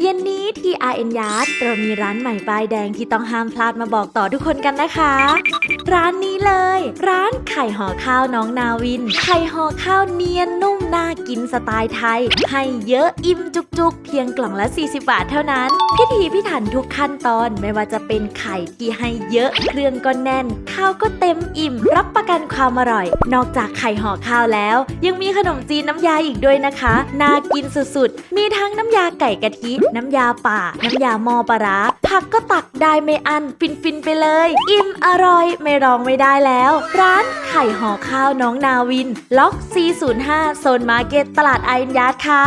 เย็นนี้ที่ RN Yard เรามีร้านใหม่ป้ายแดงที่ต้องห้ามพลาดมาบอกต่อทุกคนกันนะคะ ร้านนี้เลย ร้าน ข่ห่อข้าวน้องนาวิน ไข่ห่อข้าวเนียนนุ่มน่ากินสไตล์ไทย ให้เยอะอิ่มจุกๆ เพียงกล่องละ 40 บาทเท่านั้น พิถีพิถันทุกขั้นตอนไม่ว่าจะเป็นไข่ที่ให้เยอะ เครื่องก็แน่น ข้าวก็เต็มอิ่ม รับประกันความอร่อย นอกจากไข่ห่อข้าวแล้ว ยังมีขนมจีนน้ำยาอีกด้วยนะคะ น่ากินสุดๆ มีทั้งน้ำยาไก่กะทิ น้ำยาป่า น้ำยามอปลาผักก็ตัก ได้ไม่อันฟินๆไปเลย อิ่มอร่อยไม่รองไม่ได้แล้ว ร้านไข่ห่อข้าวน้องนาวิน ล็อก 405 โซนมาร์เก็ตตลาดไอน์ยาร์ดค่ะ